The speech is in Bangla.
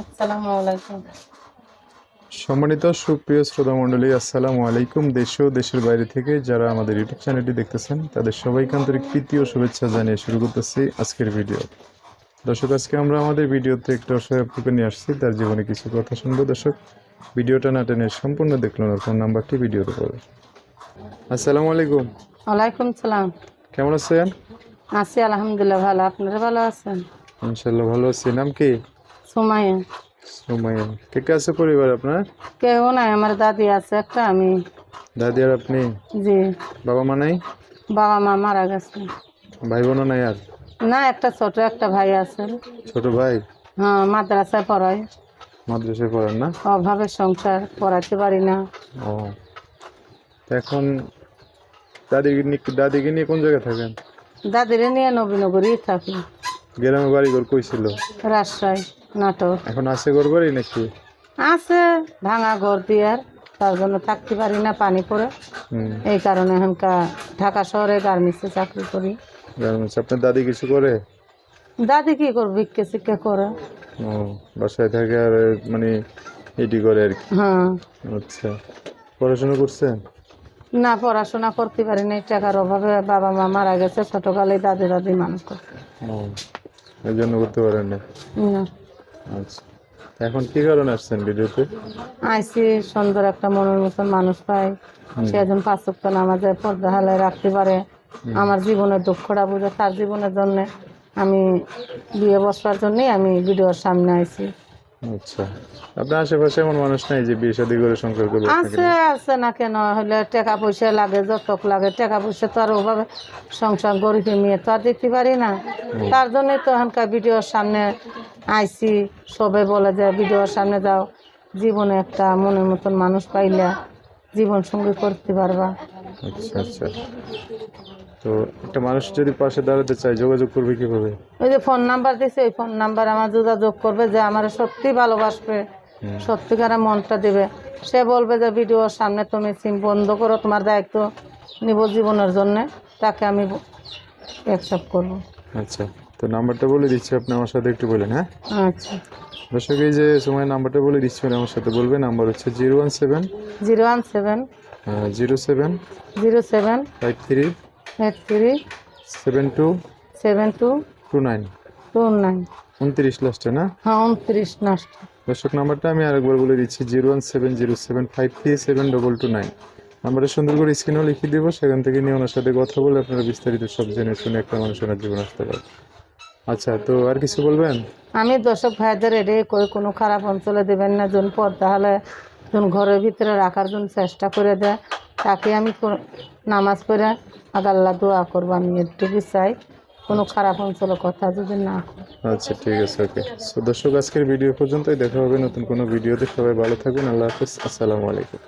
আসসালামু আলাইকুম। সম্মানিত সুপ্রিয় শ্রোতা মণ্ডলী আসসালামু আলাইকুম। দেশ ও দেশের বাইরে থেকে যারা আমাদের ইউটিউব চ্যানেলটি দেখতেছেন তাদের সবাইকে আন্তরিক প্রীতি ও শুভেচ্ছা জানিয়ে শুরু করতেছি আজকের ভিডিও। দর্শক আজকে আমরা আমাদের ভিডিওতে একটা অসহায় আপুকে নিয়ে আসছি। তার জীবনে কিছু কথা শুনব। দর্শক ভিডিওটা না টেনে সম্পূর্ণ দেখলেন ওর ফোন নাম্বারটি ভিডিওতে পাবে আসসালামু আলাইকুম। ওয়ালাইকুম সালাম। কেমন আছেন? আছি আলহামদুলিল্লাহ ভালো। আপনারা ভালো আছেন? ইনশাল্লাহ ভালো আছি। নাম কি? সুমাইয়া। সুমাইয়া। কে কে আছে পরিবার আপনার? কেউ নাই আমার দাদি আছে একটা আমি। দাদি আর আপনি? জি। বাবা মা নাই? বাবা মা মারা গেছে। ভাই বোনও নাই আর? না একটা ছোট একটা ভাই আছে। ছোট ভাই? হ্যাঁ মাদ্রাসায় পড়ায়। মাদ্রাসায় পড়েন না? অভাবের সংসার পড়াতে পারি না। ও। এখন দাদিকে নিয়ে দাদিকে নিয়ে কোন জায়গায় থাকেন? দাদিরে নিয়ে নবীনগরই থাকি। গ্রামে বাড়ি ঘর কইছিল। রাজশাহী নাটক। এখন আছে ঘর বাড়ি নাকি? আছে ভাঙা ঘর দিয়ার তার জন্য থাকতে পারি না পানি পড়ে। হুম। এই কারণে এখানকার ঢাকা শহরে গার্মেন্টসে চাকরি করি। গার্মেন্টস আপনার দাদি কিছু করে? দাদি কি করবে ভিক্ষে শিক্ষা করে। ও বাসায় থাকে আর মানে এটি করে আর কি। হ্যাঁ। আচ্ছা পড়াশোনা করছেন? না পড়াশোনা করতে পারি না টাকার অভাবে বাবা মা মারা গেছে ছোটকালে দাদি দাদি মানুষ করতে ও এই জন্য করতে পারেন না। আচ্ছা। এখন কি কারণে আসছেন ভিডিওতে? আইসি সুন্দর একটা মনের মতন মানুষ পাই। সে একজন পাঁচক্ত নামাজে পর্দা হালায় রাখতে পারে। আমার জীবনের দুঃখটা বুঝে তার জীবনের জন্য আমি বিয়ে বসবার জন্যই আমি ভিডিওর সামনে আইছি আচ্ছা। আপনার আশেপাশে এমন মানুষ নাই যে বিয়ে শাদী করে সংসার করবে? আছে আছে না কেন? হলে টাকা পয়সা লাগে যতক লাগে। টাকা পয়সা তো আর ওভাবে সংসার গরিবের মেয়ে তো আর দেখতে পারি না। তার জন্যই তো এখানকার ভিডিওর সামনে আইসি। সবে বলে যে ভিডিওর সামনে যাও। জীবনে একটা মনের মতন মানুষ পাইলে জীবন সঙ্গী করতে পারবা। আচ্ছা আচ্ছা। তো একটা মানুষ যদি পাশে দাঁড়াতে চায় যোগাযোগ করবে কীভাবে? ওই যে ফোন নাম্বার দিছে ওই ফোন নাম্বার আমার যোগাযোগ করবে যে আমার সত্যি ভালোবাসবে হুম। সত্যিকারে মনটা দেবে। সে বলবে যে ভিডিওর সামনে তুমি সিম বন্ধ করো তোমার দায়িত্ব নিব জীবনের জন্য তাকে আমি অ্যাকসেপ্ট করব। আচ্ছা তো নাম্বারটা বলে দিচ্ছি আপনি আমার সাথে একটু বলেন হ্যাঁ? আচ্ছা। দর্শক এই যে সময় নাম্বারটা বলে দিচ্ছি আমার সাথে বলবে নাম্বার হচ্ছে zero one seven zero one seven zero seven zero seven five three eight three seven two seven two two nine two nine উনত্রিশ লাস্টে না? হ্যাঁ উনত্রিশ নষ্ট দর্শক নাম্বারটা আমি আরেকবার বলে দিচ্ছি zero one seven zero seven five three seven double two nine. নাম্বারটা সুন্দর করে স্ক্রিনেও লিখে দেবো সেখান থেকে নিয়ে ওনার সাথে কথা বলে আপনারা বিস্তারিত সব জেনে শুনে একটা মানুষের জীবন আসতে পারে। আচ্ছা তো আর কিছু বলবেন? আমি দর্শক ভাইদের এড়ে কই কোনো খারাপ অঞ্চলে দেবেন না জন পর তাহলে জন ঘরের ভিতরে রাখার জন্য চেষ্টা করে দেয়। তাকে আমি নামাজ পড়ে আগাল্লা দোয়া করব। আমি এটুকু চাই কোনো খারাপ অঞ্চলের কথা যদি না আচ্ছা ঠিক আছে, ওকে। দর্শক, আজকের ভিডিও পর্যন্তই। দেখা হবে নতুন কোনো ভিডিওতে। সবাই ভালো থাকবেন। আল্লাহ হাফিজ। আসসালামু আলাইকুম।